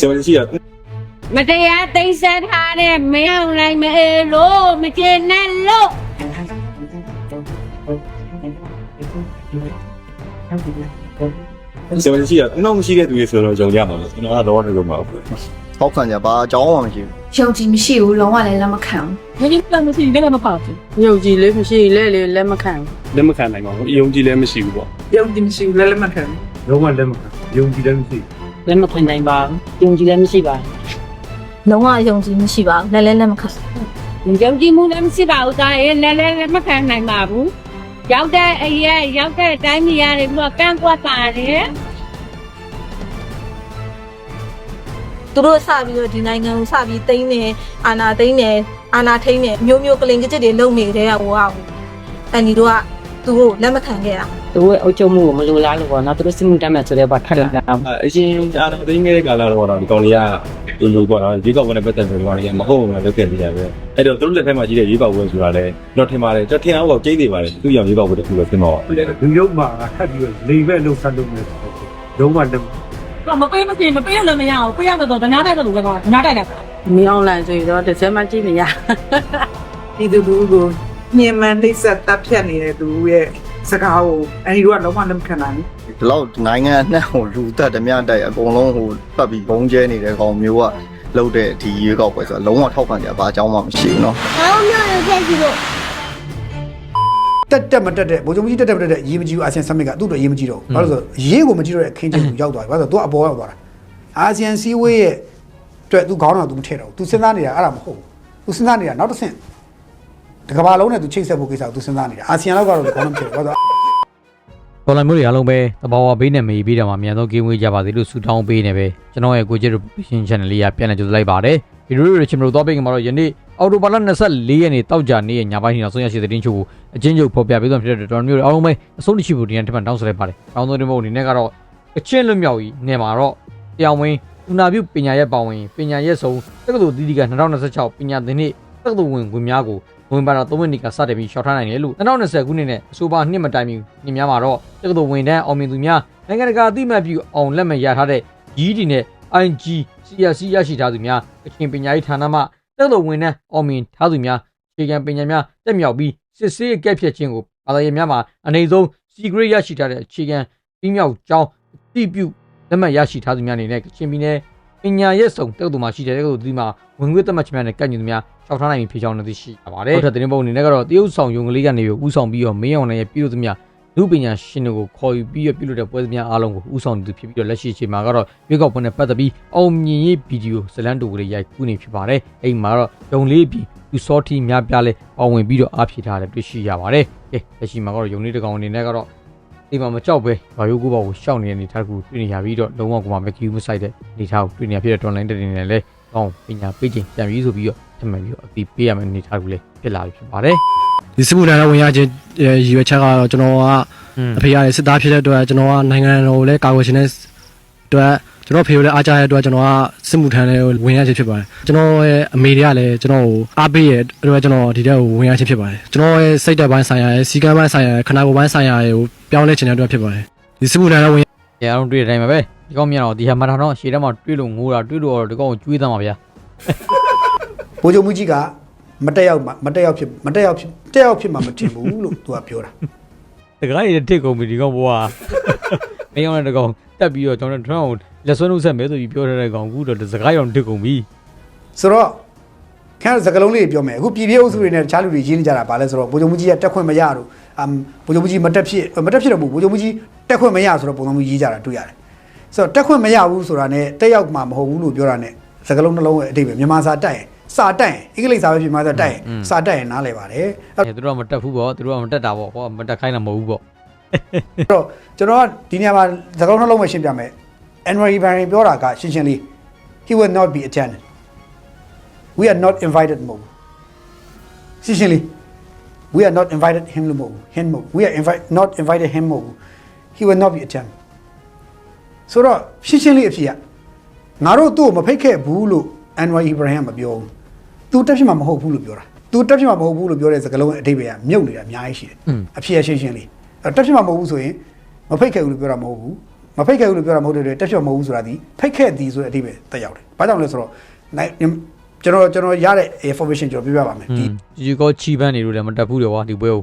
ဆရာကြီးကမတရားသိမ်းဆက်ထားတဲ့မင်းအောင်လိုက်မအေးလို့မကျေနပ်လို့ဆရာကြီးကအနောက်မရှိတဲ့သူတွေဆိုတော့ဂျုံကြမှာလို့ကျွန်တော်ကတော့တော့တော့မှာဘူးထောက်ခံကြဘာအကြောင်းမှမရှိဘူးယုံကြည်မရှိဘူးလုံးဝလည်းလက်မခံဘူးငါကြီးပြန်မရှိလည်းမပါဘူးယုံကြည်လေးမရှိလဲလေလက်မခံဘူးလက်မခံနိုင်ပါဘူးအယုံကြည်လည်းမရှိဘူးပေါ့ယုံကြည်မရှိဘူးလည်းလက်မခံဘူးလုံးဝလက်မခံယုံကြည်လည်းမရှိ လက်မခံနိုင်ပါဘူးယုံကြည်လည်းမရှိပါလုံးဝယုံကြည်မရှိပါဘူးလည်းလည်းလက်မခံဘူးယုံကြည်မှုလည်းမရှိပါဘူးသားရဲ့လည်းလည်းမခံနိုင်ပါဘူးရောက်တဲ့အရက်ရောက်တဲ့အတိုင်းမြရတယ်ပြီးတော့ကန့်ကွက်ပါတယ်သူတို့စပြီးတော့ဒီနိုင်ငံကိုစပြီးသိမ်းနေအာနာသိမ်းနေအာနာထိန်းနေမျိုးမျိုးကလင်ကကြစ်တွေလုံနေတဲ့ဟိုဟာအန်ဒီတို့က သူ့ကိုလက်မခံခဲ့တာသူတို့အုပ်ချုပ်မှုကိုမလိုလားလို့ပေါ့နော်သူတို့စစ်မှုတမ်းမဲ့ဆိုတဲ့ဘာထက်လာတာအရှင်အာတော်သိငယ်တဲ့ကာလတော့တော့ဒီကောင်လေးကလူလူပေါ့နော်ရေကောက်ပွဲနဲ့ပတ်သက်ပြီးတော့လည်းမဟုတ်ဘူးလားလုပ်ခဲ့နေကြပဲအဲ့တော့သူတို့လက်ထက်မှာကြီးတဲ့ရေကောက်ပွဲဆိုတာလည်းတော့ထင်ပါတယ်ကျွန်တော်ထင်အောင်တော့ကျိန်းနေပါတယ်သူရောင်ရေကောက်ပွဲတစ်ခုပဲပြင်တော့လူရုပ်မှာထပ်ပြီးတော့လိမ်မဲ့လှုပ်ဆက်လုပ်နေတယ်လုံးဝလက်တော့မပေးမပေးမပေးလို့မရအောင်ပေးရတော့ဒနာတိုက်တော့လို့ပဲကောဒနာတိုက်တာမင်းအွန်လိုင်းဆိုရင်တော့တစ်စက်မှကြည့်မရဒီသူလူကို ညင်မှန်လိမ့်ဆက်တပ်ဖြတ်နေတဲ့သူရဲ့စကားကိုအန်ဒီတို့ကလုံးဝလက်မခံနိုင်ဘူး ဒီလောက်နိုင်ငံအနှံ့ကိုလူသက်ဓမြတိုက်အကုန်လုံးဟိုပတ်ပြီးဘုံကျဲနေတဲ့ကောင်မျိုးကလောက်တဲ့ဒီရွေးကောက်ပွဲဆိုတော့လုံးဝထောက်ခံကြဘာအကြောင်းမှမရှိဘူးเนาะ တက်တက်မတက်တဲ့ဗိုလ်ချုပ်ကြီးတက်တက်မတက်တဲ့ရေးမကြီးဘူးအာဆီယံဆမ်မစ်ကသူ့အတွက်ရေးမကြီးတော့ဘူးဘာလို့လဲဆိုတော့ရေးကိုမကြီးတော့တဲ့အခင်းချင်းကိုရောက်သွားပြီဘာလို့လဲဆိုတော့သူကအပေါ်ရောက်သွားတာအာဆီယံစီးဝေးရဲ့အတွက်သူခေါင်းတော်သူမထည့်တော့ဘူးသူစဉ်းစားနေတာအဲ့ဒါမဟုတ်ဘူးသူစဉ်းစားနေတာနောက်တစ်ဆင့် တကဘာလုံးနဲ့သူချိတ်ဆက်ဖို့ကိစ္စကိုသူစဉ်းစားနေတာအာဆီယံလောက်ကတော့ခေါင်းမထည့်ဘူးဘာလို့လဲဆိုတော့တော်လိုင်းမျိုးတွေအားလုံးပဲတဘာဝဘေးနဲ့မေးပြီးတော့မှအမြန်ဆုံးကင်းဝေးကြပါစေလို့ဆုတောင်းပေးနေပဲကျွန်တော်ရဲ့ကိုကြီး revision channel လေးကပြန်လည်ကြိုဆိုလိုက်ပါတယ်ဗီဒီယိုတွေချင်မလို့တော့ပေးကြမှာတော့ယနေ့အော်တိုဘာလ24ရက်နေ့တောက်ကြနေ့ရဲ့ညပိုင်းနေ့နောက်ဆုံးရရှိတဲ့တင်းချို့ကိုအချင်းချုပ်ဖော်ပြပေးသွားဖြစ်တဲ့တော်မျိုးတွေအားလုံးပဲအဆုံးရှိဖို့ဒီနေ့ထပ်မံတောင်းဆိုလိုက်ပါတယ်။တောင်းဆိုတဲ့ဘုံအနေနဲ့ကတော့အချင်းလွတ်မြောက်ကြီးနေမှာတော့တရားဝင်ဥနာပြုပညာရဲ့ပါဝင်ပညာရဲ့ဆုံးတက္ကသိုလ်တီတီက2026ပညာသင်နှစ်တက္ကသိုလ်ဝင်ဝင်များကို ဝင်ပါတော့3မိနစ်ကစတင်ပြီးရှောက်ထားနိုင်တယ်လို့2020ခုနှစ်နဲ့အဆိုပါနှစ်မတိုင်မီနှစ်များမှာတော့တက္ကသိုလ်ဝင်တန်းအောင်မြင်သူများနိုင်ငံတကာအသိအမှတ်ပြုအောင်လက်မှတ်ရထားတဲ့ GD နဲ့ IG CRC ရရှိထားသူများအချင်းပညာရေးဌာနမှတက္ကသိုလ်ဝင်တန်းအောင်မြင်ထားသူများခြေခံပညာများတက်မြောက်ပြီးစစ်ဆေးအကဲဖြတ်ခြင်းကိုဘာသာရေးများမှာအနေဆုံး secret ရရှိထားတဲ့အခြေခံပြီးမြောက်ကြောင်းအသိပြုလက်မှတ်ရရှိထားသူများအနေနဲ့ကချင်ပြည်နယ်ပညာရေးဆောင်တက္ကသိုလ်မှာရှိတဲ့တက္ကသိုလ်ဒီမှာဝင်ခွင့်သက်မှတ်ခြင်းများနဲ့ကန့်ညီသူများ ရှောက်ထားနိုင်ပြီဖြစ်ကြောင်းလည်းသိရှိရပါတယ်။ဟုတ်တဲ့တင်းပုံအနေနဲ့ကတော့တရုတ်ဆောင်ယုံကလေးကနေပြီးဥဆောင်ပြီးတော့မင်းအောင်လည်းပြုလို့သူများလူပညာရှင်တို့ကိုခေါ်ယူပြီးတော့ပြုလုပ်တဲ့ပွဲစများအားလုံးကိုဥဆောင်သူဖြစ်ပြီးတော့လက်ရှိအချိန်မှာကတော့ရွေးကောက်ပွဲနဲ့ပတ်သက်ပြီးအောင်မြင်ရေးဗီဒီယိုဇလန်တူကလေးရိုက်ကူးနေဖြစ်ပါတယ်။အဲ့မှာတော့ယုံလေးပြီးသူစောတီများပြားလဲပါဝင်ပြီးတော့အားဖြည့်ထားတယ်တွေ့ရှိရပါတယ်။ကဲလက်ရှိမှာကတော့ယုံလေးတကောင်အနေနဲ့ကတော့ဒီမှာမကြောက်ပဲဘာယိုကိုပေါ့ကိုရှောက်နေတဲ့အနေထားတစ်ခုတွေ့နေရပြီးတော့လုံးဝကိုမှမကီးမဆိုင်တဲ့အနေထားကိုတွေ့နေရဖြစ်တဲ့ online တက်နေနဲ့လဲကောင်းပညာပေးခြင်းပြန်ပြီးဆိုပြီးတော့ ထပ်မံပြီးတော့အပြီးပေးရမယ့်အနေထားကိုလည်းဖြစ်လာပြီဖြစ်ပါတယ်ဒီစစ်မှုထမ်းနဲ့ဝင်ရခြင်းရည်ရွယ်ချက်ကတော့ကျွန်တော်က။อืมအဖေရတယ်စစ်သားဖြစ်တဲ့အတွက်ကျွန်တော်ကနိုင်ငံတော်ကိုလည်းကာကွယ်ခြင်းတဲ့အတွက်ကျွန်တော်ဖေကိုလည်းအားကြတဲ့အတွက်ကျွန်တော်ကစစ်မှုထမ်းနဲ့ဝင်ရခြင်းဖြစ်ပါတယ်ကျွန်တော်ရဲ့အမေတွေကလည်းကျွန်တော်ကိုအားပေးရဲ့အတွက်ကျွန်တော်ဒီတက်ကိုဝင်ရခြင်းဖြစ်ပါတယ်ကျွန်တော်ရဲ့စိတ်သက်ပိုင်းဆိုင်ရာရဲ့စီကံပိုင်းဆိုင်ရာရဲ့ခန္ဓာကိုယ်ပိုင်းဆိုင်ရာရဲ့ကိုပြောင်းလဲခြင်းတဲ့အတွက်ဖြစ်ပါတယ်ဒီစစ်မှုထမ်းနဲ့ဝင်။အားလုံးတွေ့တဲ့အတိုင်းပါပဲ။ဒီကောင်မြန်တော့ဒီဟာမထာတော့ရှေ့ထဲမှာတွေ့လို့ငိုးတာတွေ့လို့တော့ဒီကောင်ကိုကျွေးသားမှာဗျာ ဗိုလ်ချုပ်မှုကြီးကမတက်ရောက်မှမတက်ရောက်ဖြစ်မတက်ရောက်ဖြစ်တက်ရောက်ဖြစ်မှမထင်ဘူးလို့သူကပြောတာ။တကားရည်တစ်ကုန်ပြီဒီကောင်ဘွား။မင်းအောင်တဲ့ကောင်တက်ပြီးတော့ကျွန်တော်တို့ထရအောင်လက်ဆွဲနှုတ်ဆက်မဲဆိုပြီးပြောထားတဲ့ကောင်အခုတော့စကားရောင်တစ်ကုန်ပြီဆိုတော့ခန့်စကလုံးလေးပြောမယ်အခုပြည်ပြည့်အုပ်စုတွေနဲ့တခြားလူတွေရင်းနေကြတာဗာလဲဆိုတော့ဗိုလ်ချုပ်မှုကြီးကတက်ခွင့်မရတော့အမ်ဗိုလ်ချုပ်မှုကြီးမတက်ဖြစ်မတက်ဖြစ်တော့ဘူးဗိုလ်ချုပ်မှုကြီးတက်ခွင့်မရဆိုတော့ပုံစံမျိုးရေးကြတာတွေ့ရတယ်ဆိုတော့တက်ခွင့်မရဘူးဆိုတာနဲ့တက်ရောက်မှာမဟုတ်ဘူးလို့ပြောတာနဲ့စကလုံးနှလုံးရဲ့အတိတ်ပဲမြန်မာစာတက်ရင် စာတက်ရင်အင်္ဂလိပ်စာပဲဖြစ်မှာစာတက်ရင်စာတက်ရင်နားလည်ပါတယ်။အဲသူတို့ကမတက်ဘူးပေါ့သူတို့ကမတက်တာပေါ့ဟောမတက်ခိုင်းတာမဟုတ်ဘူးပေါ့အဲ့တော့ကျွန်တော်ကဒီနေရာမှာစကားနှလုံးပဲရှင်းပြမယ် Henry Barry ပြောတာကရှင်းရှင်းလေး he will not be attended we are not invited မဟုတ်ဘူးရှင်းရှင်းလေး we are not invited him လို့မဟုတ်ဘူး him မဟုတ်ဘူး we are invite not invited him မဟုတ်ဘူး he will not be attended ဆိုတော့ရှင်းရှင်းလေးအဖြစ်ကငါတို့သူ့ကိုမဖိတ်ခဲ့ဘူးလို့ Anwar Ibrahim မပြောဘူး तू တက်ဖြစ်မှာမဟုတ်ဘူးလို့ပြောတာ तू တက်ဖြစ်မှာမဟုတ်ဘူးလို့ပြောတဲ့စကားလုံးရဲ့အဓိပ္ပာယ်ကမြုပ်နေတာအများကြီးရှိတယ်အဖြစ်ရရှင်းရှင်းလေးအဲ့တက်ဖြစ်မှာမဟုတ်ဘူးဆိုရင်မဖိတ်ခဲ့ဘူးလို့ပြောတာမဟုတ်ဘူး မဖိတ်ခဲ့ဘူးလို့ပြောတာမဟုတ်တဲ့အတွက်တက်ဖြော့မဟုတ်ဘူးဆိုတာဒီဖိတ်ခဲ့သည်ဆိုတဲ့အဓိပ္ပာယ်တက်ရောက်တယ်ဘာကြောင့်လဲဆိုတော့နိုင်ကျွန်တော်ကျွန်တော်ရတဲ့ information ကျွန်တော်ပြပြပါမယ်ဒီ ဒီကောချီပန်းနေလို့လည်းမတက်ဘူးလေကွာဒီပွဲကို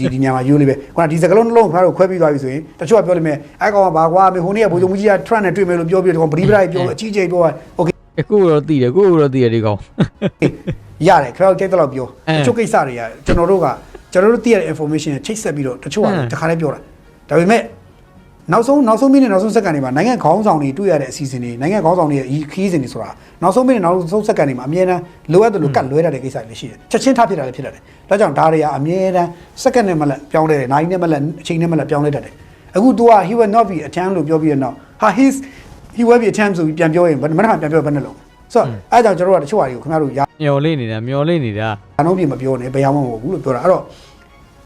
ဒီဒီညမှာယူလေးပဲခုနဒီစကလုံးနှလုံးခါတော့ခွဲပြီးသွားပြီဆိုရင်တချို့ကပြောလိမ့်မယ်အဲကောင်ကဘာကွာမေဟိုနေ့ကဘိုးချုပ်မကြီးက trend နဲ့တွေ့မယ်လို့ပြောပြီးတော့ဗလီဗလာကြီးပြောအကြီးကြီးပြောโอเค အခုတော့တည်တယ်ကိုတော့တည်တယ်ဒီကောင်ရတယ်ခရောက်ကြိတ်တော့ပြောအဲတချို့ကိစ္စတွေကကျွန်တော်တို့ကကျွန်တော်တို့သိရတဲ့ information ကိုချိတ်ဆက်ပြီးတော့တချို့ကအဲတခါလေးပြောတာဒါပေမဲ့နောက်ဆုံးနောက်ဆုံးမိနစ်နောက်ဆုံးစက္ကန့်တွေမှာနိုင်ငံခေါင်းဆောင်တွေတွေ့ရတဲ့အစီအစဉ်တွေနိုင်ငံခေါင်းဆောင်တွေရဲ့ခီးစဉ်တွေဆိုတာနောက်ဆုံးမိနစ်နောက်ဆုံးစက္ကန့်တွေမှာအမြဲတမ်းလိုအပ်တယ်လို့ကတ်လွဲတတ်တဲ့ကိစ္စတွေလည်းရှိတယ်ချက်ချင်းထားဖြစ်တာလည်းဖြစ်တတ်တယ်ဒါကြောင့်ဒါတွေကအမြဲတမ်းစက္ကန့်နဲ့မှလည်းပြောင်းလဲတယ်နိုင်နဲ့မှလည်းအချိန်နဲ့မှလည်းပြောင်းလဲတတ်တယ်အခု तू က he will not be attempt လို့ပြောပြီးရတော့ဟာ his he will be attempt ဆိုပြီးပြန်ပြောရင်ဘယ်မှမပြန်ပြောဘယ်နဲ့လုံးဆိုတော့အဲဒါကြောင့်ကျွန်တော်တို့ကတချို့ဟာတွေကိုခင်ဗျားတို့ရမျော်လေးနေတာမျော်လေးနေတာအနှုံးပြမပြောနဲ့ဘယ်ရောက်မှမဟုတ်ဘူးလို့ပြောတာအဲ့တော့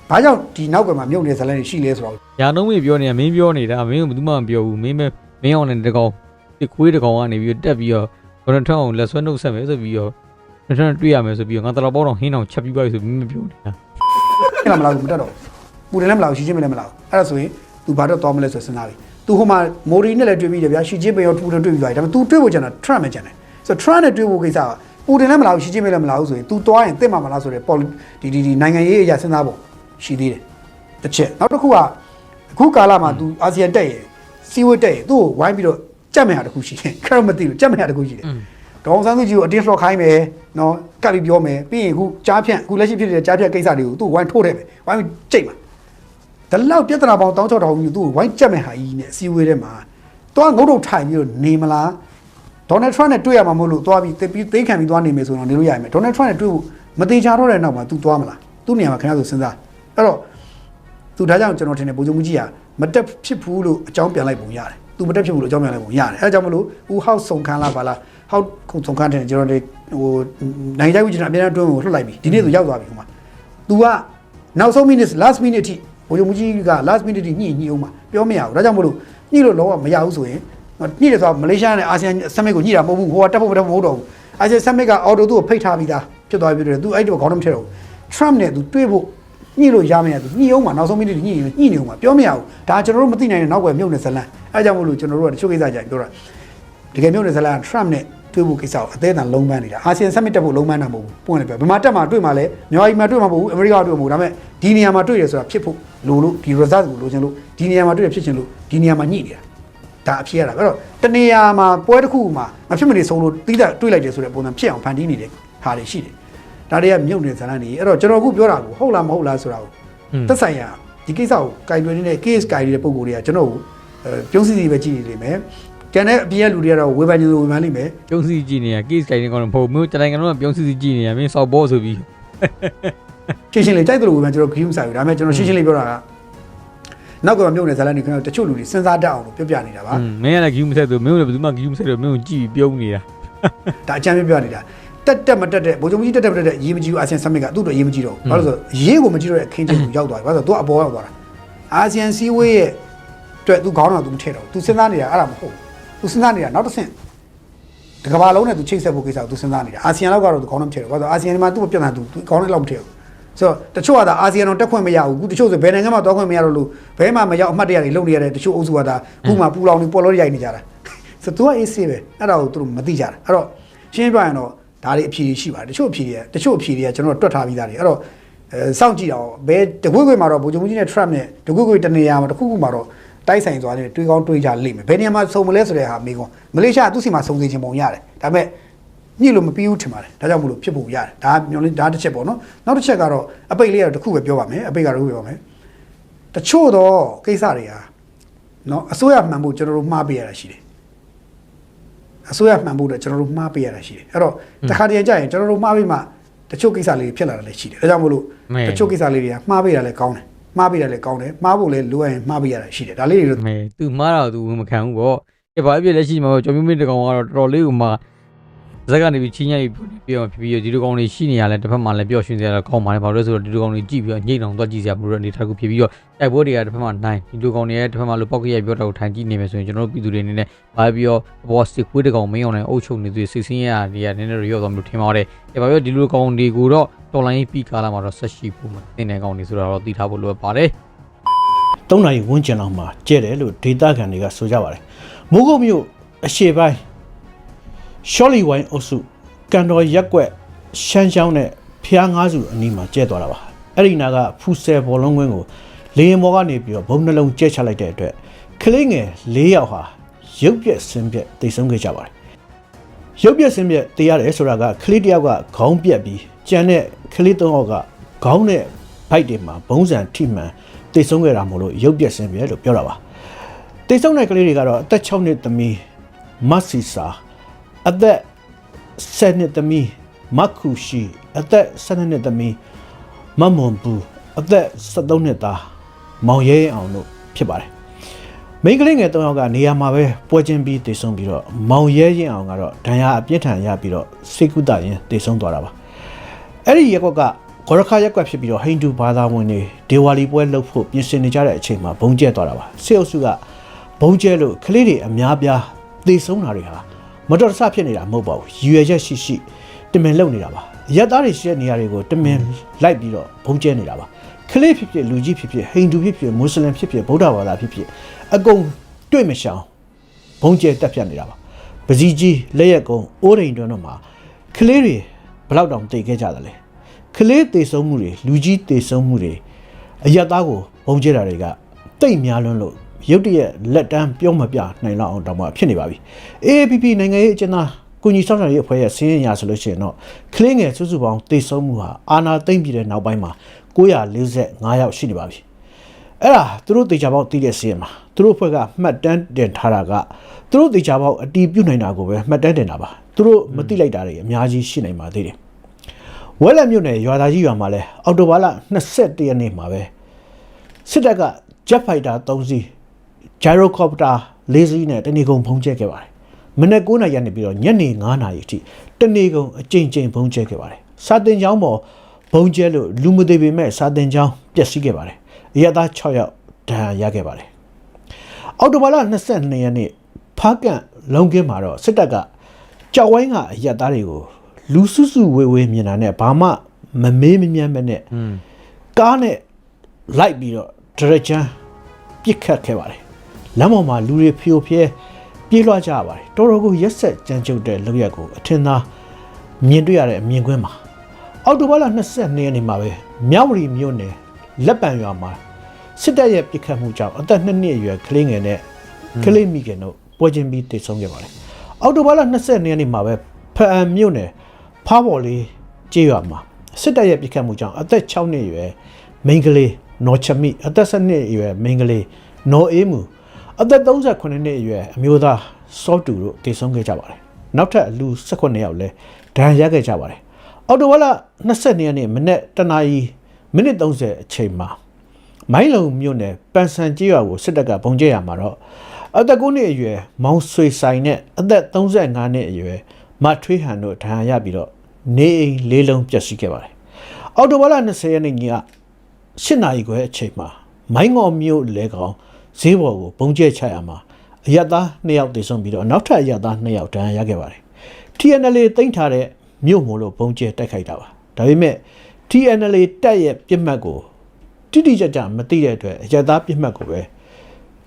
ဘာကြောင့်ဒီနောက်ကမှာမြုပ်နေတဲ့ဇာတ်လမ်းတွေရှိလဲဆိုတော့ညာနှုံးမေပြောနေတာမင်းပြောနေတာမင်းကဘယ်သူမှမပြောဘူးမင်းပဲမင်းအောင်နဲ့တကောင်ဒီခွေးတကောင်ကနေပြီးတက်ပြီးတော့ဘယ်တော့ထောင်းအောင်လက်ဆွဲနှုတ်ဆက်မယ်ဆိုပြီးတော့ဘယ်တော့တွေ့ရမယ်ဆိုပြီးတော့ငါတတော်ပေါတော့ဟင်းအောင်ချက်ပြီးပါပြီဆိုပြီးမပြောနေတာအဲ့လားမလားဘူးမတက်တော့ဘူးပူတယ်လည်းမလားဘူးရှီချင်းမလည်းမလားဘူးအဲ့ဒါဆိုရင် तू ဘာတော့သွားမလဲဆိုစဉ်းစားပြီ तू ဟိုမှာမိုရီနဲ့လည်းတွေ့ပြီးတယ်ဗျာရှီချင်းပဲရောပူတယ်တွေ့ပြီးသွားတယ်ဒါပေမဲ့ तू တွေ့ဖို့ကျန်တာ Trump ပဲကျန်တယ်ဆိုတော့ Trump နဲ့တွေ့ဖို့ကိစ္စကပူတယ်လည်းမလားဘူးရှီချင်းပဲလည်းမလားဘူးဆိုရင် तू သွားရင်တစ်မှာမလားဆိုတဲ့ pol ဒီဒီဒီနိုင်ငံရေးအရာစဉ်းစားဖို့ရှိသေးတယ်တစ်ချက်နောက်တစ်ခုကအခုကာလမှာ तू အာဆီယံတက်ရင်စီဝတ်တက်ရင်သူ့ကိုဝိုင်းပြီးတော့ကြက်မဲ့ဟာတစ်ခုရှိတယ်ခရမသိလို့ကြက်မဲ့ဟာတစ်ခုရှိတယ် ဒေါအောင်ဆန်းစုကြည်ကိုအတင်းလှော်ခိုင်းမယ်နော်ကပ်ပြီးပြောမယ်ပြီးရင်အခုကြားဖြန့်အခုလက်ရှိဖြစ်နေတဲ့ကြားဖြန့်ကိစ္စတွေကိုသူ့ဝိုင်းထိုးတယ်ပဲဝိုင်းပြီးကြိတ်မှာ ဒါလောက်ပြဿနာပေါင်းတောင်းချောက်တောင်းပြီးသူ့ကိုဝိုင်းကြက်မဲ့ဟာကြီးနဲ့အစည်းအဝေးထဲမှာတွားငုတ်တုတ်ထိုင်ပြီးတော့နေမလားဒေါ်နယ်ထရန့်နဲ့တွေ့ရမှာမဟုတ်လို့တွားပြီးသိပြီးသိခံပြီးသွားနေမယ်ဆိုတော့နေလို့ရရင်ဒေါ်နယ်ထရန့်နဲ့တွေ့ဖို့မသေးချာတော့တဲ့နောက်မှာ तू သွားမလားသူ့နေရာမှာခင်ဗျားဆိုစဉ်းစားအဲ့တော့ သူဒါကြောင့်ကျွန်တော်ထင်တယ်ပုံစံမှုကြီးကမတက်ဖြစ်ဘူးလို့အကြောင်းပြန်လိုက်ပုံရတယ်။ तू မတက်ဖြစ်ဘူးလို့အကြောင်းပြန်လိုက်ပုံရတယ်။အဲဒါကြောင့်မလို့ဦးဟောက်ဆုံခန်းလားပါလားဟောက်ခုဆုံခန်းတယ်ကျွန်တော်တို့ဟိုနိုင်ကြိုက်ဦးကျွန်တော်အများအားတွင်းကိုလှုပ်လိုက်ပြီ။ဒီနေ့သူရောက်သွားပြီဟိုမှာ။ तू ကနောက်ဆုံး minute last minute ထိ ပုံစံမှုကြီးက last minute ထိညှိညှိအောင်မှာပြောမရဘူး။ဒါကြောင့်မလို့ညှိလို့လုံးဝမရဘူးဆိုရင်ညှိတယ်ဆိုတော့မလေးရှားနဲ့အာဆီယံဆမစ်ကိုညှိတာမဟုတ်ဘူး။ဟိုကတက်ဖို့မတက်ဖို့မဟုတ်တော့ဘူး။အာဆီယံဆမစ်ကအော်တိုသူ့ကိုဖိတ်ထားပြီးသားဖြစ်သွားပြီတဲ့။ तू အဲ့ဒီခေါင်းမထည့်တော့ဘူး။ Trump နဲ့ तू တွေ့ဖို့ညှိလို့ရမယ်သူညှိအောင်မှာနောက်ဆုံးမိနစ်ညှိရင်ညှိနေအောင်မှာပြောမရဘူးဒါကျွန်တော်တို့မသိနိုင်တဲ့နောက်ွယ်မြုပ်နေဇလန်အဲကြောင့်မို့လို့ကျွန်တော်တို့ကတချို့ကိစ္စကြိုင်ပြောတာတကယ်မြုပ်နေဇလန် Trump နဲ့တွေ့ဖို့ကိစ္စကိုအသေးအံလုံးပန်းနေတာအာဆီယံဆမစ်တက်ဖို့လုံးပန်းတာမဟုတ်ဘူးပွင့်တယ်ပြောဘယ်မှာတက်မှာတွေ့မှာလဲမြန်မာပြည်မှာတွေ့မှာမဟုတ်ဘူးအမေရိကတွေ့မှာမဟုတ်ဘူးဒါပေမဲ့ဒီနေရာမှာတွေ့ရဆိုတာဖြစ်ဖို့ လိုလို့ဒီ result ကိုလိုချင်လို့ဒီနေရာမှာတွေ့ရဖြစ်ချင်လို့ဒီနေရာမှာညှိနေတာဒါအဖြစ်ရတာအဲ့တော့တနေရာမှာပွဲတစ်ခုမှာမဖြစ်မနေဆုံးလို့တိကျတွေ့လိုက်တယ်ဆိုတဲ့ပုံစံဖြစ်အောင်ဖန်တီးနေတဲ့ဟာတွေရှိတယ်ဒါတွေကမြုပ်နေဇလန်နေအဲ့တော့ကျွန်တော်အခုပြောတာကိုဟုတ်လားမဟုတ်လားဆိုတာကိုသက်ဆိုင်ရာဒီကိစ္စကိုကင်တွင်နေတဲ့ case ကင်နေတဲ့ပုံကိုယ်တွေကကျွန်တော်ကိုအဲပြုံးစီစီပဲကြည့်နေလိမ့်မယ်။ကျန်တဲ့အပြင်ကလူတွေကတော့ဝေဖန်ကြလို့ဝေဖန်လိမ့်မယ်ပြုံးစီကြည့်နေတာ case ကိုင်းနေကောင်တော့မဟုတ်ဘူးတတိုင်းကတော့ပြုံးစီစီကြည့်နေတာမင်းစောက်ဘောဆိုပြီး။ ရှင်းရှင်းလေးကြိုက်သလိုပဲကျွန်တော်ခရီးမဆိုင်ဘူးဒါပေမဲ့ကျွန်တော်ရှင်းရှင်းလေးပြောတာကနောက်ကမြုပ်နေဇာလန်ဒီခင်ဗျာတချို့လူတွေစဉ်းစားတတ်အောင်လို့ပြောပြနေတာပါမင်းကလည်းဂီယူမဆက်သူမင်းကလည်းဘယ်သူမှဂီယူမဆက်တော့မင်းကိုကြည့်ပြုံးနေတာဒါအချမ်းပြပြောနေတာတက်တက်မတက်တဲ့ဘုံချုပ်ကြီးတက်တက်မတက်တဲ့ရေးမကြည့်ဘူးအာဆီယံ summit ကသူ့တို့ရေးမကြည့်တော့ဘူးဘာလို့ဆိုရေးကိုမကြည့်တော့တဲ့အခင်းကျင်းကိုရောက်သွားပြီဘာလို့ဆိုသူကအပေါ်ရောက်သွားတာအာဆီယံစည်းဝေးရဲ့အတွက်သူခေါင်းတော်သူမထည့်တော့သူစဉ်းစားနေတာအဲ့ဒါမဟုတ်ဘူးသူစဉ်းစားနေတာနောက်တစ်ဆင့်ဒီကမ္ဘာလုံးနဲ့သူချိတ်ဆက်ဖို့ကိစ္စကိုသူစဉ်းစားနေတာအာဆီယံလောက်ကတော့သူခေါင်းတော်မထည့်တော့ဘာလို့ဆိုအာဆီယံမှာသူ့ပြဿနာသူခေါင်းနဲ့လောက်မထည့်ဘူး ဆိုတော့တချို့ကသာအာဆီယံတော့တက်ခွင့်မရဘူး။အခုတချို့ဆိုဘယ်နိုင်ငံမှသွားခွင့်မရတော့လို့ဘယ်မှမရောက်အမှတ်တရတွေလုံနေရတဲ့တချို့အုပ်စုကသာအခုမှပူလောင်နေပေါ်လို့ရိုက်နေကြတာ။ဆိုတော့ तू ကအေးဆေးပဲအဲ့ဒါကိုသူတို့မသိကြတာ။အဲ့တော့ရှင်းပြရင်တော့ဒါတွေအဖြေရှိပါတယ်။တချို့အဖြေတွေကတချို့အဖြေတွေကကျွန်တော်တို့တွက်ထားပြီးသားတွေ။အဲ့တော့အဲစောင့်ကြည့်အောင်ဘယ်တကွေ့ကွေ့မှာတော့ဗိုလ်ချုပ်ကြီးနဲ့ Trump နဲ့တကွေ့ကွေ့တနေရာမှာတစ်ခုခုမှာတော့တိုက်ဆိုင်သွားတယ်တွေးကောင်းတွေးကြလိမ့်မယ်ဘယ်နေရာမှာစုံမလဲဆိုတဲ့ဟာမိကောမလေးရှားကသူ့စီမှာစုံစေခြင်းပုံရတယ်ဒါပေမဲ့ ညှိလို့မပြီးဘူးထင်ပါတယ်ဒါကြောင့်မလို့ဖြစ်ဖို့ရတယ်ဒါမျောလင်းဒါတစ်ချက်ပေါ့နော်နောက်တစ်ချက်ကတော့အပိတ်လေးကတော့တစ်ခုပဲပြောပါမယ်အပိတ်ကတော့တစ်ခုပဲပြောပါမယ်တချို့တော့ကိစ္စတွေဟာနော်အစိုးရမှန်ဖို့ကျွန်တော်တို့မှားပေးရတာရှိတယ်အစိုးရမှန်ဖို့တော့ကျွန်တော်တို့မှားပေးရတာရှိတယ်အဲ့တော့တခါတည်းကြရင်ကျွန်တော်တို့မှားပြီးမှတချို့ကိစ္စလေးတွေဖြစ်လာတာလည်းရှိတယ်ဒါကြောင့်မလို့တချို့ကိစ္စလေးတွေကမှားပေးတာလည်းကောင်းတယ်မှားပေးတာလည်းကောင်းတယ်မှားဖို့လည်းလိုအပ်ရင်မှားပေးရတာရှိတယ်ဒါလေးတွေတော့မဲ तू မှားတော့ तू ဝင်မခံဘူးပေါ့ဒီဘာဖြစ်လက်ရှိမှာကျော်မျိုးမင်းတကောင်ကတော့တော်တော်လေးကိုမှ ဇက်ကနေပြီးချင်းညက်ပြီးပြောဖြစ်ပြီးဒီလိုကောင်တွေရှိနေရလဲတစ်ဖက်မှာလည်းပျော်ရွှင်စရာကောင်းပါတယ်ဘာလို့လဲဆိုတော့ဒီလိုကောင်တွေကြည့်ပြီးတော့ညိတ်အောင်တော့ကြည့်စရာမလိုတဲ့အနေထားကိုဖြစ်ပြီးတော့တိုက်ပွဲတွေကတစ်ဖက်မှာနိုင်ဒီလိုကောင်တွေရဲ့တစ်ဖက်မှာလို့ပောက်ကရိုက်ပြောတာကိုထိုင်ကြည့်နေမယ်ဆိုရင်ကျွန်တော်တို့ပြည်သူတွေအနေနဲ့ဘာပြီးတော့ဘောစစ်ခွေးတကောင်မင်းအောင်နဲ့အုပ်ချုပ်နေသူစိတ်ဆင်းရတွေကနည်းနည်းရောသွားမလို့ထင်ပါတယ်ဒီဘာပြောဒီလိုကောင်တွေကိုတော့တော်လိုင်းပြီးကားလာမှာတော့ဆက်ရှိဖို့မသိတဲ့ကောင်တွေဆိုတော့သိထားဖို့လိုပါတယ်3နာရီဝန်းကျင်လောက်မှာကျဲတယ်လို့ဒေတာခံတွေကဆိုကြပါတယ်မိုးကုတ်မြို့အရှေ့ပိုင်း ရှော့လီဝိုင်းအုပ်စုကန်တော်ရက်ကွက်ရှမ်းချောင်းနဲ့ဖျားငါးစုအနီးမှာကျဲသွားတာပါအဲ့ဒီနာကဖူဆယ်ဘောလုံးကွင်းကိုလေရင်ဘောကနေပြီးတော့ဘုံနှလုံးကျဲချလိုက်တဲ့အတွက်ကလေးငယ်၄ယောက်ဟာရုပ်ပြက်ဆင်းပြက်တိတ်ဆုံးခဲ့ကြပါတယ်ရုပ်ပြက်ဆင်းပြက်တရားတယ်ဆိုတာကကလေးတစ်ယောက်ကခေါင်းပြက်ပြီးကြံတဲ့ကလေးသုံးယောက်ကခေါင်းနဲ့ဗိုက်တွေမှာဘုံစံထိမှန်တိတ်ဆုံးခဲ့တာမို့လို့ရုပ်ပြက်ဆင်းပြက်လို့ပြောတာပါတိတ်ဆုံးတဲ့ကလေးတွေကတော့အသက်6နှစ်သမီးမတ်စီစာ အသက်7နှစ်သမီးမတ်ခုရှိအသက်12နှစ်သမီးမမွန်ပူအသက်73နှစ်သားမောင်ရဲရဲအောင်တို့ဖြစ်ပါတယ်မိန်းကလေးငယ်၃ယောက်ကနေရာမှာပဲပွဲချင်းပြီးတည်ဆုံပြီးတော့မောင်ရဲရင်အောင်ကတော့ဒဏ်ရာအပြစ်ထန်ရပြီးတော့စိတ်ကူတာရင်တည်ဆုံသွားတာပါအဲ့ဒီရက်ကွက်ကဂေါရခရက်ကွက်ဖြစ်ပြီးတော့ဟိန္ဒူဘာသာဝင်တွေဒေဝါလီပွဲလုပ်ဖို့ပြင်ဆင်နေကြတဲ့အချိန်မှာဘုံကျဲသွားတာပါစေအုပ်စုကဘုံကျဲလို့ကလေးတွေအများပြားတည်ဆုံတာတွေဟာ မတော်တဆဖြစ်နေတာမဟုတ်ပါဘူးရည်ရွယ်ချက်ရှိရှိတမင်လုပ်နေတာပါရက်သားတွေရှိတဲ့နေရာတွေကိုတမင်လိုက်ပြီးတော့ဘုံကျဲနေတာပါကလေးဖြစ်ဖြစ်လူကြီးဖြစ်ဖြစ်ဟိန္ဒူဖြစ်ဖြစ်မွတ်စလင်ဖြစ်ဖြစ်ဗုဒ္ဓဘာသာဖြစ်ဖြစ်အကုန်တွေ့မရှောင်ဘုံကျဲတက်ဖြတ်နေတာပါပစီကြီးလက်ရက်ကုံအိုးရိန်တွန်းတော့မှာကလေးတွေဘယ်လောက်တောင်တိတ်ခဲ့ကြတယ်လဲကလေးတေဆုံးမှုတွေလူကြီးတေဆုံးမှုတွေအယက်သားကိုဘုံကျဲတာတွေကတိတ်များလွန်းလို့ ရုတ်တရက်လက်တန်းပြောမပြနိုင်လောက်အောင်တောင်မှဖြစ်နေပါပြီ AAPP နိုင်ငံရေးအကျဉ်းသားကုညီဆောင်ဆောင်ရေးအဖွဲ့ရဲ့စီးရင်ရာဆိုလို့ရှိရင်တော့ကလင်းငယ်စုစုပေါင်းတေဆုံးမှုဟာအာနာသိမ့်ပြီးတဲ့နောက်ပိုင်းမှာ945ယောက်ရှိနေပါပြီအဲ့ဒါသူတို့တေချာပေါက်တည်တဲ့စီးရင်မှာသူတို့အဖွဲ့ကမှတ်တမ်းတင်ထားတာကသူတို့တေချာပေါက်အတီးပြုတ်နိုင်တာကိုပဲမှတ်တမ်းတင်တာပါသူတို့မသိလိုက်တာတွေအများကြီးရှိနိုင်ပါသေးတယ်ဝဲလက်မြို့နယ်ရွာသားကြီးရွာမှာလဲအော်တိုဘာလ21ရက်နေ့မှာပဲစစ်တပ်က Jet Fighter 3စီး Gyrocopter ၄စီးနဲ့တနေကုန်ဖုံးကျဲခဲ့ပါတယ်မနေ့9နာရီကနေပြီးတော့ညနေ9နာရီအထိတနေကုန်အကြိမ်ကြိမ်ဖုံးကျဲခဲ့ပါတယ်စာတင်ကျောင်းပေါ်ဖုံးကျဲလို့လူမသိပေမဲ့စာတင်ကျောင်းပျက်စီးခဲ့ပါတယ်အရသား6ယောက်ဒဏ်ရာရခဲ့ပါတယ်အော်တိုဘာလ22ရက်နေ့ဖားကန့်လုံကင်းမှာတော့စစ်တပ်ကကြောက်ဝိုင်းကအရသားတွေကိုလူစုစုဝေဝေမြင်တာနဲ့ဘာမှမမေးမမြန်းပဲနဲ့ကားနဲ့လိုက်ပြီးတော့ဒရချန်ပြစ်ခတ်ခဲ့ပါတယ် လမ်းပေါ်မှာလူတွေဖျို့ဖျဲပြေးလွှားကြရပါတယ်တော်တော်ကိုရက်ဆက်ကြမ်းကြုတ်တဲ့လောက်ရက်ကိုအထင်သာမြင်တွေ့ရတဲ့အမြင်ကွင်းမှာအော်တိုဘာလ22ရက်နေ့မှာပဲမြောက်ဝတီမြို့နယ်လက်ပံရွာမှာစစ်တပ်ရဲ့ပြစ်ခတ်မှုကြောင့်အသက်2နှစ်အရွယ်ကလေးငယ်နဲ့ကလေးမိခင်တို့ပွဲချင်းပြီးတည်ဆုံးခဲ့ပါတယ်အော်တိုဘာလ22ရက်နေ့မှာပဲဖအံမြို့နယ်ဖားပေါ်လေးကြေးရွာမှာစစ်တပ်ရဲ့ပြစ်ခတ်မှုကြောင့်အသက်6နှစ်အရွယ်မိန်းကလေးနော်ချမိအသက်7နှစ်အရွယ်မိန်းကလေးနော်အေးမူ အသက်38နှစ်အရွယ်အမျိုးသားစောတူတို့တည်ဆုံးခဲ့ကြပါတယ်နောက်ထပ်လူ18ယောက်လည်းဒဏ်ရာရခဲ့ကြပါတယ်အော်တိုဝါလာ22ရက်နေ့မနေ့တနာရီမိနစ်30အချိန်မှာမိုင်းလုံမြို့နယ်ပန်ဆန်ကြေးရွာကိုစစ်တပ်ကပုံကျဲရမှာတော့အသက်9နှစ်အရွယ်မောင်ဆွေဆိုင်နဲ့အသက်35နှစ်အရွယ်မထွေးဟန်တို့ဒဏ်ရာရပြီးတော့နေအိမ်လေးလုံးပျက်စီးခဲ့ပါတယ်အော်တိုဝါလာ20ရက်နေ့ည8နာရီခွဲအချိန်မှာမိုင်းငေါ်မြို့လဲကောင် ဈေးဘော်ကိုပုံကျဲချရမှာအရသား2ယောက်တည်ဆုံးပြီးတော့နောက်ထပ်အရသား2ယောက်ဒဏ်ရာရခဲ့ပါတယ် TNL တိမ့်ထားတဲ့မြို့မို့လို့ပုံကျဲတိုက်ခိုက်တာပါဒါပေမဲ့ TNL တက်ရဲ့ပြစ်မှတ်ကိုတိတိကျကျမသိတဲ့အတွက်အရသားပြစ်မှတ်ကိုပဲ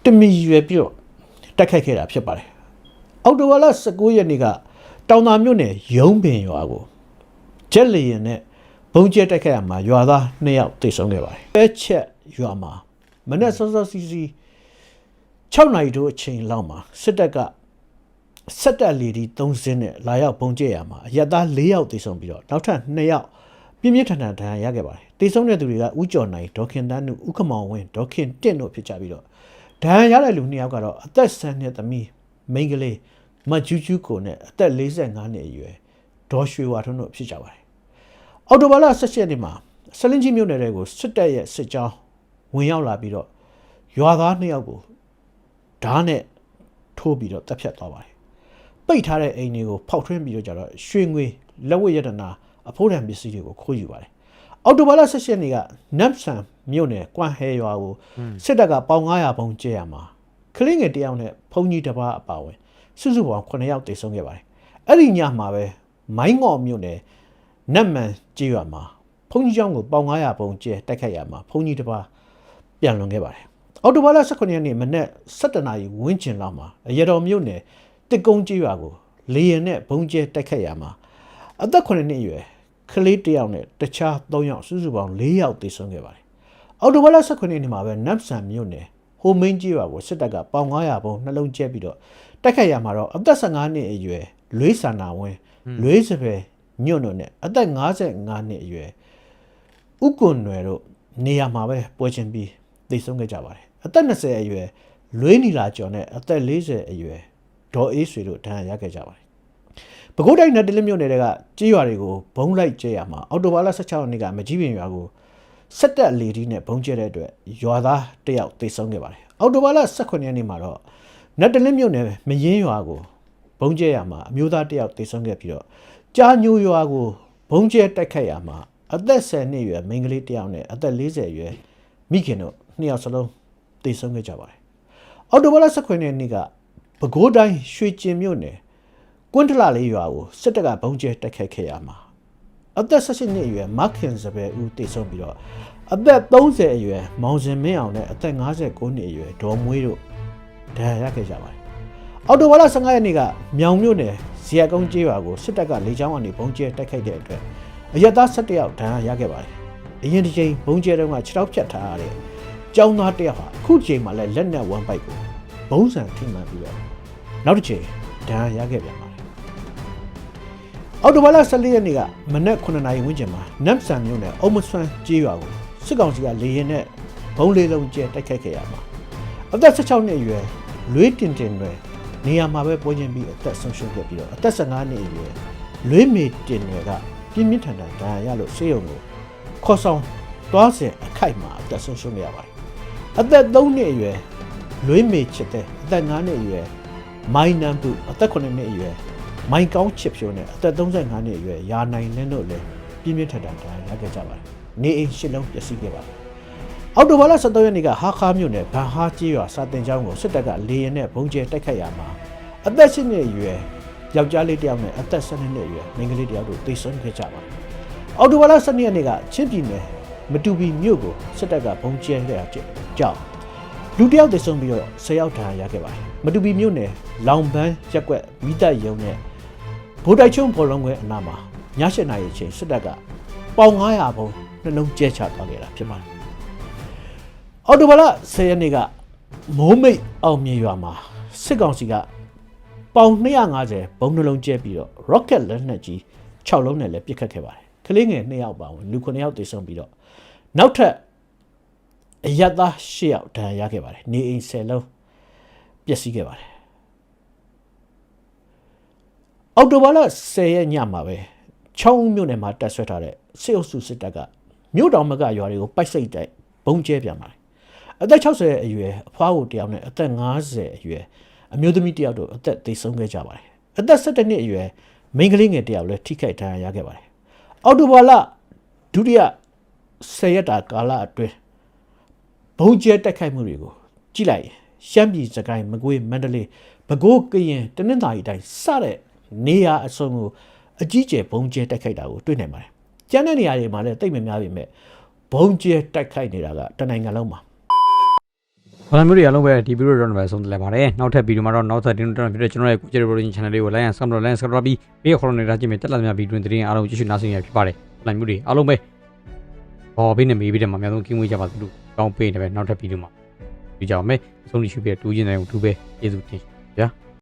တမီရွယ်ပြီးတော့တိုက်ခိုက်ခဲ့တာဖြစ်ပါတယ်အော်တိုဝါလာ19ရက်နေ့ကတောင်သာမြို့နယ်ရုံးပင်ရွာကိုဂျက်လီယန်နဲ့ဘုံကျဲတိုက်ခိုက်ရမှာရွာသား2ယောက်တိတ်ဆုံးခဲ့ပါတယ်အဲချက်ရွာမှာမနေ့စောစောစီစီ 6နိုင်တို့အချိန်လောက်မှာစစ်တပ်ကစက်တက်လီဒီ3စင်းနဲ့လာရောက်ပုံကျဲရမှာအရက်သား4ယောက်တိတ်ဆုံးပြီးတော့နောက်ထပ်2ယောက်ပြင်းပြင်းထန်ထန်ဒဏ်ရာရခဲ့ပါတယ်တိတ်ဆုံးတဲ့သူတွေကဥကျော်နိုင်ဒေါခင်တန်းနုဥက္ကမောင်ဝင်းဒေါခင်တင့်တို့ဖြစ်ကြပြီးတော့ဒဏ်ရာရတဲ့လူ2ယောက်ကတော့အသက်10နှစ်သမီးမိန်းကလေးမကျူးကျူးကိုနဲ့အသက်45နှစ်အရွယ်ဒေါ်ရွှေဝါထွန်းတို့ဖြစ်ကြပါတယ်အော်တိုဘာလ16ရက်နေ့မှာဆလင်းကြီးမြို့နယ်တွေကိုစစ်တပ်ရဲ့စစ်ကြောင်းဝင်ရောက်လာပြီးတော့ရွာသား2ယောက်ကို ဓာတ်နဲ့ထိုးပြီးတော့တပ်ဖြတ်သွားပါတယ်ပိတ်ထားတဲ့အိမ်တွေကိုဖောက်ထွင်းပြီးတော့ကြတော့ရွှေငွေလက်ဝတ်ရတနာအဖိုးတံပစ္စည်းတွေကိုခိုးယူပါတယ်အော်တိုဘာလ16ရက်နေ့ကနမ်ဆန်မြို့နယ်ကွမ်ဟဲရွာကိုစစ်တပ်ကပေါင်900ပုံကျဲရမှာကလင်းငယ်တယောက်နဲ့ဖုန်ကြီးတစ်ပါးအပါဝင်စုစုပေါင်း9ယောက်တေဆုံးခဲ့ပါတယ်အဲ့ဒီညမှာပဲမိုင်းငေါ်မြို့နယ်နတ်မန်ကြေးရွာမှာဖုန်ကြီးကျောင်းကိုပေါင်900ပုံကျဲတိုက်ခိုက်ရမှာဖုန်ကြီးတစ်ပါးပြန်လွန်ခဲ့ပါတယ် အော်တိုဘာလ18ရက်နေ့မနေ့17နာရီဝန်းကျင်လောက်မှာရတော်မြို့နယ်တစ်ကုန်းကြီးရွာကိုလေရင်နဲ့ဘုံကျဲတိုက်ခတ်ရမှာအသက်9နှစ်အရွယ်ကလေးတစ်ယောက်နဲ့တခြား3ယောက်စုစုပေါင်း4ယောက်သေဆုံးခဲ့ပါတယ်။အော်တိုဘာလ18ရက်နေ့မှာပဲနပ်ဆန်မြို့နယ်ဟိုမင်းကြီးရွာကိုစစ်တပ်ကပေါင်900ဘုံနှလုံးကျဲပြီးတော့တိုက်ခတ်ရမှာတော့အသက်15နှစ်အရွယ်လွေးဆန္နာဝင်းလွေးစပယ်ညွန့်တို့နဲ့အသက်55နှစ်အရွယ်ဥကွန်နွယ်တို့နေရာမှာပဲပွဲချင်းပြီးသိဆုံးခဲ့ကြပါတယ် အသက်20အရွယ်လွေးနီလာကျော်နဲ့အသက်40အရွယ်ဒေါ်အေးဆွေတို့ဒဏ်ရာရခဲ့ကြပါတယ်ပဲခူးတိုင်းနယ်တလင်းမြို့နယ်ကကြေးရွာတွေကိုဘုံလိုက်ကျဲရမှာအော်တိုဘာလ16ရက်နေ့ကမကြီးပင်ရွာကိုစက်တက်လေဒီနဲ့ဘုံကျဲတဲ့အတွက်ရွာသားတစ်ယောက်သိဆုံးခဲ့ပါတယ်အော်တိုဘာလ18ရက်နေ့မှာတော့နယ်တလင်းမြို့နယ်မရင်းရွာကိုဘုံကျဲရမှာအမျိုးသားတစ်ယောက်သိဆုံးခဲ့ပြီးတော့ကြားညိုရွာကိုဘုံကျဲတိုက်ခတ်ရမှာအသက်10နှစ်အရွယ်မိန်းကလေးတစ်ယောက်နဲ့အသက်40အရွယ်မိခင်တို့နှစ်ယောက်စလုံး သေဆုံးခဲ့ကြပါတယ်။အော်တိုဘလ19ရက်နေ့ကပဲခူးတိုင်းရွှေကျင်မြို့နယ်ကွန်းထလာလေးရွာကိုစစ်တပ်ကဘုံကျဲတိုက်ခတ်ခဲ့ရမှာအသက်18နှစ်အရွယ်မခင်စပယ်ဦးသေဆုံးပြီးတော့အသက်30အရွယ်မောင်စင်မင်းအောင်နဲ့အသက်59နှစ်အရွယ်ဒေါ်မွေးတို့ဒဏ်ရာရခဲ့ကြပါတယ်။အော်တိုဘလ15ရက်နေ့ကမြောင်မြို့နယ်ဇီယကုန်းကျေးရွာကိုစစ်တပ်ကလေကြောင်းကနေဘုံကျဲတိုက်ခိုက်တဲ့အတွက်အရက်သား17ယောက်ဒဏ်ရာရခဲ့ပါတယ်။အရင်တစ်ချိန်ဘုံကျဲတုန်းက6တောက်ဖြတ်ထားရတဲ့ ကျောင်းသားတစ်ယောက်ဟာအခုချိန်မှလည်းလက်နဲ့ဝမ်းပိုက်ကိုဘုံစံထိမှန်ပြီးတော့နောက်တစ်ချိန်ဒဏ်ရာရခဲ့ပြန်ပါတယ်။အော်တိုဘာလ14ရက်နေ့ကမနက်9နာရီဝန်းကျင်မှာနမ်ဆန်မြို့နယ်အုံမဆွမ်းကျေးရွာကိုစစ်ကောင်စီကလေရင်နဲ့ဘုံလေးလုံးကျဲတိုက်ခိုက်ခဲ့ရမှာအသက်16နှစ်အရွယ်လွေးတင်တင်တွေနေရာမှာပဲပွဲချင်းပြီးအသက်ဆုံးရှုံးခဲ့ပြီးတော့အသက်15နှစ်အရွယ်လွေးမေတင်တွေကပြင်းပြင်းထန်ထန်ဒဏ်ရာရလို့ဆေးရုံကိုခေါ်ဆောင်သွားစဉ်အခိုက်မှာအသက်ဆုံးရှုံးရပါတယ်။ အသက်3နှစ်အရွယ်လွေးမေချစ်တဲ့အသက်5နှစ်အရွယ်မိုင်းနမ်ပုအသက်9နှစ်အရွယ်မိုင်းကောင်းချစ်ဖြိုးနဲ့အသက်35နှစ်အရွယ်ယာနိုင်လင်းတို့လည်းပြင်းပြင်းထန်ထန်ဒဏ်ရာရခဲ့ကြပါတယ်။နေအိမ်ရှစ်လုံးပျက်စီးခဲ့ပါတယ်။အော်တိုဘာလ17ရက်နေ့ကဟာခါမြို့နယ်ဗန်ဟာကြီးရွာစာတင်ကျောင်းကိုစစ်တပ်ကလေရင်နဲ့ဘုံကျဲတိုက်ခတ်ရမှာအသက်10နှစ်အရွယ်ယောက်ျားလေးတစ်ယောက်နဲ့အသက်12နှစ်အရွယ်မိန်းကလေးတစ်ယောက်တို့သေဆုံးခဲ့ကြပါတယ်။အော်တိုဘာလ12ရက်နေ့ကချင်းပြည်နယ် မတူပီမြို့ကိုစစ်တပ်ကဘုံကျဲခဲ့တာကြောင့်လူတစ်ယောက်သေဆုံးပြီးတော့10ယောက်ဒဏ်ရာရခဲ့ပါတယ်။မတူပီမြို့နယ်လောင်ပန်းရက်ကွက်မိသက်ရုံနဲ့ဗိုလ်တိုက်ချုံဘောလုံးခွဲအနားမှာည7နာရီအချိန်စစ်တပ်ကပေါင်900ဘုံနှလုံးကျဲချသွားခဲ့တာဖြစ်ပါတယ်။အော်တိုဘာလ10ရက်နေ့ကမိုးမိတ်အောင်မြေရွာမှာစစ်ကောင်စီကပေါင်250ဘုံနှလုံးကျဲပြီးတော့ rocket လက်နက်ကြီး6လုံးနဲ့လည်းပစ်ခတ်ခဲ့ပါတယ်။က လေးငယ်2ယောက်ပါဝင်လူ9ယောက်သေဆုံးပြီးတော့နောက်ထပ်အရတ်သား10ယောက်ဒဏ်ရာရခဲ့ပါတယ်။နေအိမ်10လုံးပျက်စီးခဲ့ပါတယ်။အော်တိုဘာလ10ရက်ညမှာပဲချောင်းဦးမြို့နယ်မှာတက်ဆွဲထားတဲ့စစ်အုပ်စုစစ်တပ်ကမြို့တော်မကရွာတွေကိုပိုက်စိတ်တိုက်ဘုံကျဲပြန်ပါတယ်။အသက်60အရွယ်အဖွားကိုတယောက်နဲ့အသက်50အရွယ်အမျိုးသမီးတယောက်တို့အသက်သေဆုံးခဲ့ကြပါတယ်။အသက်17နှစ်အရွယ်မိန်းကလေးငယ်တယောက်လည်းထိခိုက်ဒဏ်ရာရခဲ့ပါတယ်။ အော်တိုဘာလဒုတိယ10ရက်တာကာလအတွင်းဘုံကျဲတက်ခိုက်မှုတွေကိုကြည့်လိုက်ရင်ရှမ်းပြည်စကိုင်းမကွေးမန္တလေးပဲခူးကရင်တနင်္သာရီတိုင်းစတဲ့နေရာအစုံကိုအကြီးကျယ်ဘုံကျဲတက်ခိုက်တာကိုတွေ့နိုင်ပါတယ်။ကျန်တဲ့နေရာတွေမှာလည်းတိတ်မများပေမဲ့ဘုံကျဲတက်ခိုက်နေတာကတနိုင်ငံလုံးမှာ ဘာသာမျိုးတွေအားလုံးပဲဒီဗီဒီယိုတော့ပဲဆုံးသက်လိုက်ပါတယ်နောက်ထပ်ဗီဒီယိုမှာတော့နောက်ထပ်ဒီနေ့တော့ဖြစ်တဲ့ကျွန်တော်ရဲ့ကိုကျေရပရိုဂျင် channel လေးကို like and subscribe like and subscribe ပြီးဘေးခေါ်နေတာကြည့်မယ်တက်လာမြဗီဒီယိုတင်အားလုံးကြည့်ရှုနားဆင်ရဖြစ်ပါတယ်ဘာသာမျိုးတွေအားလုံးပဲဘော်ဘေးနဲ့မေးပြီးတဲ့မှာအများဆုံးကင်းဝေးကြပါသလိုကောင်းပေးနေပဲနောက်ထပ်ဗီဒီယိုမှာကြည့်ကြအောင်မယ်ဆုံးဖြတ်ပြီးတူးချင်းတိုင်းကိုတူးပဲကျေးဇူးတင်ဗျာ